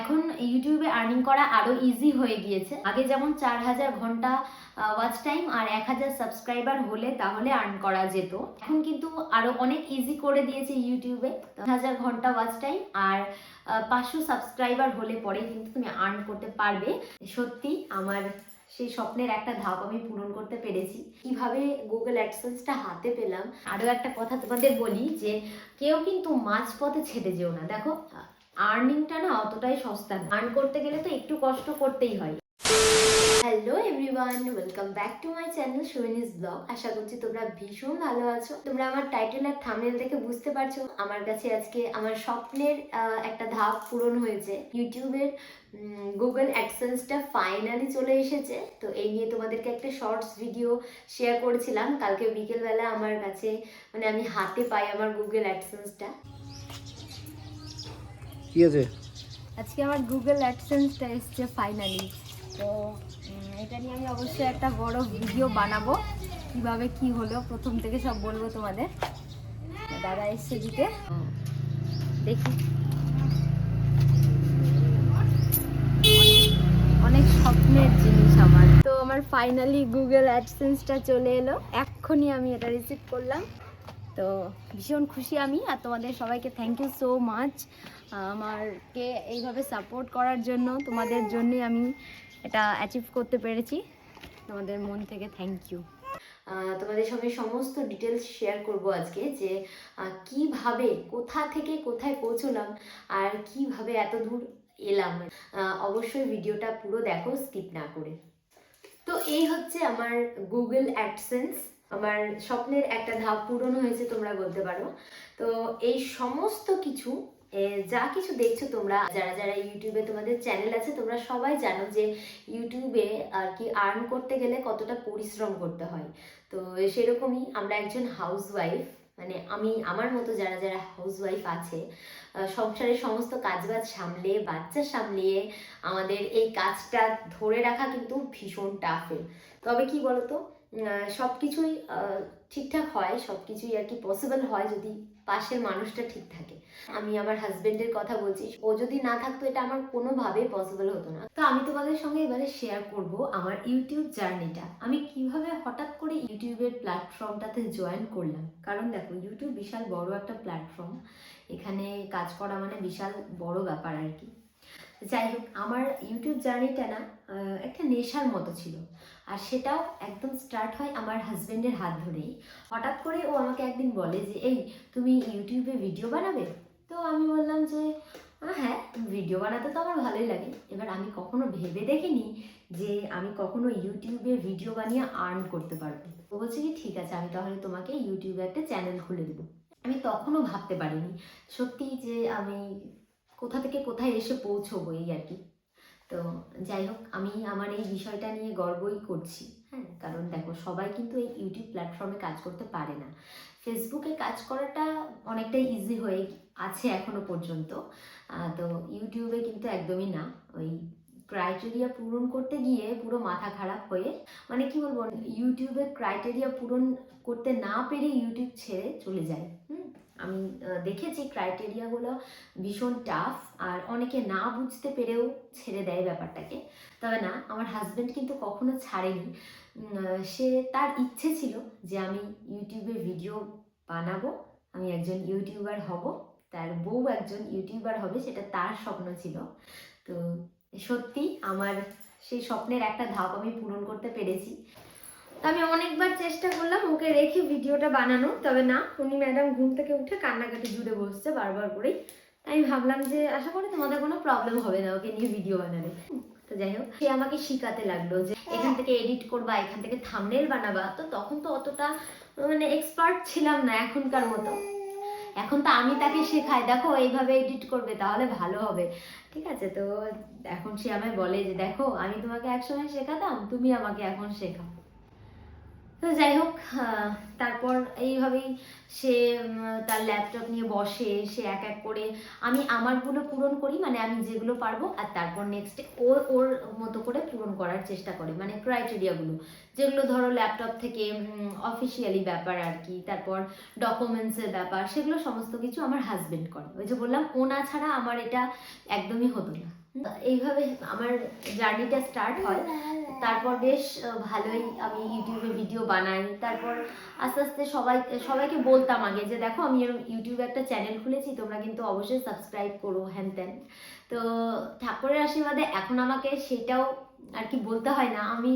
এখন ইউটিউবে আর্নিং করা আরও ইজি হয়ে গিয়েছে। আগে যেমন চার হাজার ঘণ্টা ওয়াচ টাইম আর এক হাজার সাবস্ক্রাইবার হলে তাহলে আর্ন করা যেত। এখন কিন্তু আরও অনেক ইজি করে দিয়েছে ইউটিউবে হাজার ঘণ্টা ওয়াচ টাইম আর পাঁচশো সাবস্ক্রাইবার হলে পরে কিন্তু তুমি আর্ন করতে পারবে। সত্যি আমার সেই স্বপ্নের একটা ধাপ আমি পূরণ করতে পেরেছি। কীভাবে গুগল অ্যাডসেন্সটা হাতে পেলাম। আরও একটা কথা তোমাদের বলি যে, কেউ কিন্তু মাঝপথে ছেড়ে যেও না। দেখো আর্নিংটা না অতটাই সস্তা না। আর্ন করতে গেলে তো একটু কষ্ট করতেই হয়। Hello everyone welcome back to my channel সোয়েনিস blog আশা করছি তোমরা ভীষণ ভালো আছো। তোমরা আমার টাইটেল আর থামনেল দেখে বুঝতে পারছ। আমার কাছে আজকে আমার স্বপ্নের একটা ধাপ পূরণ হয়েছে। ইউটিউবের গুগল অ্যাডসেন্সটা ফাইনালি চলে এসেছে। তো এই নিয়ে তোমাদেরকে একটা শর্টস ভিডিও শেয়ার করেছিলাম। কালকে বিকেলবেলা আমার কাছে মানে আমি হাতে পাই আমার গুগল অ্যাডসেন্সটা কি আছে? আজকে আমার গুগল অ্যাডসেন্সটা এসছে ফাইনালি তো এটা নিয়ে আমি অবশ্যই একটা বড় ভিডিও বানাবো। কীভাবে কি হলো, প্রথম থেকে সব বলব তোমাদের। দাদা এসছে দিতে। দেখি। অনেক স্বপ্নের জিনিস আমার। তো আমার ফাইনালি গুগল অ্যাডসেন্সটা চলে এলো। এক্ষুনি আমি এটা রিসিভ করলাম। তো ভীষণ খুশি আমি। আর তোমাদের সবাইকে থ্যাংক ইউ সো মাচ আমারকে এইভাবে সাপোর্ট করার জন্য তোমাদের জন্যই আমি এটা অ্যাচিভ করতে পেরেছি। তোমাদের মন থেকে থ্যাংক ইউ তোমাদের সঙ্গে সমস্ত ডিটেলস শেয়ার করব আজকে যে কীভাবে, কোথা থেকে কোথায় পৌঁছলাম আর কীভাবে এত দূর এলাম। অবশ্যই ভিডিওটা পুরো দেখো স্কিপ না করে। তো এই হচ্ছে আমার গুগল অ্যাডসেন্স আমার স্বপ্নের একটা ধাপ পূরণ হয়েছে, তোমরা বলতে পারো। তো এই সমস্ত কিছু যা কিছু দেখছ তোমরা, যারা যারা ইউটিউবে তোমাদের চ্যানেল আছে, তোমরা সবাই জানো যে ইউটিউবে আর কি আর্ন করতে গেলে কতটা পরিশ্রম করতে হয়। তো সেরকমই আমরা একজন হাউসওয়াইফ মানে আমি, আমার মতো যারা যারা হাউসওয়াইফ আছে সংসারের সমস্ত কাজবাজ সামলে, বাচ্চা সামলিয়ে আমাদের এই কাজটা ধরে রাখা কিন্তু ভীষণ টাফের তবে কি বলতো? সব কিছুই ঠিকঠাক হয় সব কিছুই আর কি পসিবল হয় যদি পাশের মানুষটা ঠিক থাকে। আমি আমার হাজবেন্ডের কথা বলছি, ও যদি না থাকতো এটা আমার কোনোভাবেই পসিবল হতো না। তো আমি তোমাদের সঙ্গে এবারে শেয়ার করব আমার ইউটিউব জার্নিটা আমি কীভাবে হঠাৎ করে ইউটিউবের প্ল্যাটফর্মটাতে জয়েন করলাম? কারণ দেখো ইউটিউব বিশাল বড় একটা প্ল্যাটফর্ম এখানে কাজ করা মানে বিশাল বড় ব্যাপার আর কি। যাই হোক, আমার ইউটিউব জার্নিটা না একটা নেশার মতো ছিল। আর সেটাও একদম স্টার্ট হয় আমার হাজবেন্ডের হাত ধরেই। হঠাৎ করে ও আমাকে একদিন বলে যে, এই, তুমি ইউটিউবে ভিডিও বানাবে? তো আমি বললাম যে হ্যাঁ ভিডিও বানাতে তো আমার ভালোই লাগে। এবার আমি কখনো ভেবে দেখিনি যে আমি কখনো ইউটিউবে ভিডিও বানিয়ে আর্ন করতে পারব। ও বলছে কি, ঠিক আছে, আমি তাহলে তোমাকে ইউটিউবে একটা চ্যানেল খুলে দেবো। আমি তখনও ভাবতে পারিনি। সত্যি যে আমি কোথা থেকে কোথায় এসে পৌঁছবো এই আর কি। তো যাই হোক, আমি আমার এই বিষয়টা নিয়ে গর্বই করছি। হ্যাঁ কারণ দেখো, সবাই কিন্তু এই ইউটিউব প্ল্যাটফর্মে কাজ করতে পারে না। ফেসবুকে কাজ করাটা অনেকটাই ইজি হয়ে আছে এখনও পর্যন্ত। তো ইউটিউবে কিন্তু একদমই না। ওই ক্রাইটেরিয়া পূরণ করতে গিয়ে পুরো মাথা খারাপ হয়ে মানে কি বলব ইউটিউবের ক্রাইটেরিয়া পূরণ করতে না পেরে ইউটিউব ছেড়ে চলে যায়। হুম? আমি দেখেছি ক্রাইটেরিয়াগুলো ভীষণ টাফ আর অনেকে না বুঝতে পেরেও ছেড়ে দেয় ব্যাপারটাকে। তবে না, আমার হাজব্যান্ড কিন্তু কখনো ছাড়েনি। সে তার ইচ্ছে ছিল যে আমি ইউটিউবে ভিডিও বানাবো, আমি একজন ইউটিউবার হব, তার বউ একজন ইউটিউবার হবে, সেটা তার স্বপ্ন ছিল। তো সত্যি আমার সেই স্বপ্নের একটা ধাপ আমি পূরণ করতে পেরেছি। আমি অনেকবার চেষ্টা করলাম ওকে রেখে ভিডিওটা বানানো, তবে না, উনি ম্যাডাম ঘুম থেকে উঠে কান্নাকাটি জুড়ে বসছে বারবার করেই। আমি ভাবলাম যে, আশা করি তোমাদের কোনো প্রবলেম হবে না ওকে নিয়ে ভিডিও বানালে। তো যাই হোক, সে আমাকে শিখাতে লাগল যে, এখান থেকে এডিট করবা, এখান থেকে থামনেল বানাবা। তো তখন তো অতটা মানে এক্সপার্ট ছিলাম না এখনকার মতো। এখন তো আমি তাকে শেখাই, দেখো এইভাবে এডিট করবে তাহলে ভালো হবে। ঠিক আছে, তো এখন সে আমায় বলে যে, দেখো, আমি তোমাকে একসময় শেখাতাম, তুমি আমাকে এখন শেখাও। তো যাই হোক তারপর এইভাবেই সে তার ল্যাপটপ নিয়ে বসে, সে এক এক করে আমি আমারগুলো পূরণ করি মানে আমি যেগুলো পারব আর তারপর নেক্সট ওর ওর মতো করে পূরণ করার চেষ্টা করে মানে ক্রাইটেরিয়াগুলো যেগুলো ধরো ল্যাপটপ থেকে অফিসিয়ালি ব্যাপার আর কি, তারপর ডকুমেন্টসের ব্যাপার, সেগুলো সমস্ত কিছু আমার হাজবেন্ড করে। ওই যে বললাম, ওনা ছাড়া আমার এটা একদমই হতো না। এইভাবে আমার জার্নিটা স্টার্ট হয়। তারপর বেশ ভালোই আমি ইউটিউবে ভিডিও বানাই। তারপর আস্তে আস্তে সবাই, সবাইকে বলতাম আগে যে, দেখো, আমি ইউটিউবে একটা চ্যানেল খুলেছি, তোমরা কিন্তু অবশ্যই সাবস্ক্রাইব করো, হ্যান ত্যান। তো ঠাকুরের আশীর্বাদে এখন আমাকে সেটাও আর কি বলতে হয় না। আমি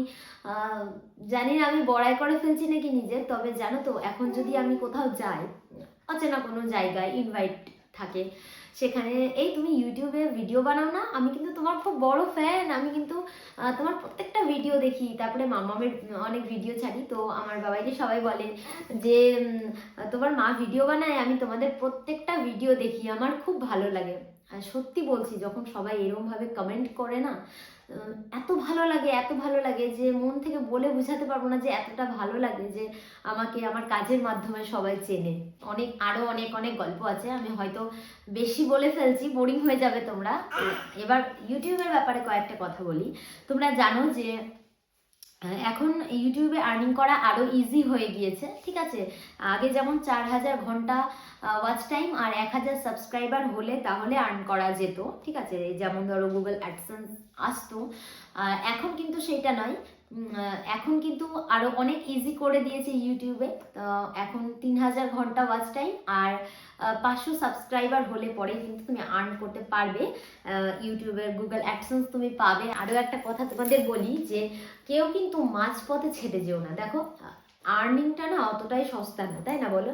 জানি না, আমি বড়াই করে ফেলছি নাকি নিজের, তবে জানো তো, এখন যদি আমি কোথাও যাই, অচেনা কোনো জায়গায় ইনভাইট থাকে। সেখানে, এই তুমি ইউটিউবে ভিডিও বানাও না? আমি কিন্তু তোমার খুব বড় ফ্যান আমি কিন্তু তোমার প্রত্যেকটা ভিডিও দেখি। তারপরে মামামের অনেক ভিডিও ছাড়ি। তো আমার বাবাইকে সবাই বলে যে তোমার মা ভিডিও বানায়, আমি তোমাদের প্রত্যেকটা ভিডিও দেখি। আমার খুব ভালো লাগে। সত্যি বলছি, যখন সবাই এরকমভাবে কমেন্ট করে না এত ভালো লাগে, এত ভালো লাগে যে মন থেকে বলে বোঝাতে পারব না যে এতটা ভালো লাগে যে আমাকে আমার কাজের মাধ্যমে সবাই চেনে। অনেক, আরও অনেক অনেক গল্প আছে, আমি হয়তো বেশি বলে ফেলছি বোরিং হয়ে যাবে তোমরা। এবার ইউটিউবের ব্যাপারে কয়েকটা কথা বলি। তোমরা জানো যে এখন ইউটিউবে আর্নিং করা আরও ইজি হয়ে গিয়েছে, ঠিক আছে? আগে যেমন চার হাজার ঘণ্টা ওয়াচ টাইম আর এক হাজার সাবস্ক্রাইবার হলে তাহলে আর্ন করা যেত, ঠিক আছে? যেমন ধরো গুগল অ্যাডসেন্স আসতো। এখন কিন্তু সেটা নয়। এখন কিন্তু আরও অনেক ইজি করে দিয়েছে ইউটিউবে এখন তিন হাজার ঘণ্টা ওয়াচ টাইম আর পাঁচশো সাবস্ক্রাইবার হলে পরে কিন্তু তুমি আর্ন করতে পারবে। ইউটিউবের গুগল অ্যাডসেন্স তুমি পাবে। আরও একটা কথা তোমাদের বলি যে, কেউ কিন্তু মাঝপথে ছেড়ে যেও না। দেখো আর্নিংটা না অতটাই সস্তা না, তাই না বলো?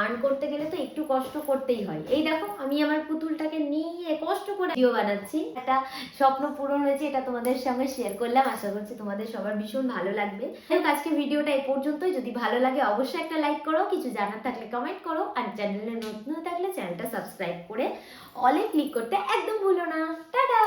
আর্ন করতে গেলে তো একটু কষ্ট করতেই হয়। এই দেখো, আমি আমার পুতুলটাকে নিয়ে কষ্ট করে ভিডিও বানাচ্ছি। একটা স্বপ্ন পূরণ হয়েছে, এটা তোমাদের সঙ্গে শেয়ার করলাম। আশা করছি তোমাদের সবার ভীষণ ভালো লাগবে। আজকে ভিডিওটা এই পর্যন্তই। যদি ভালো লাগে, অবশ্যই একটা লাইক করো, কিছু জানার থাকলে কমেন্ট করো, আর চ্যানেলে নতুন থাকলে চ্যানেলটা সাবস্ক্রাইব করে অলে ক্লিক করতে একদম ভুলো না। টাটা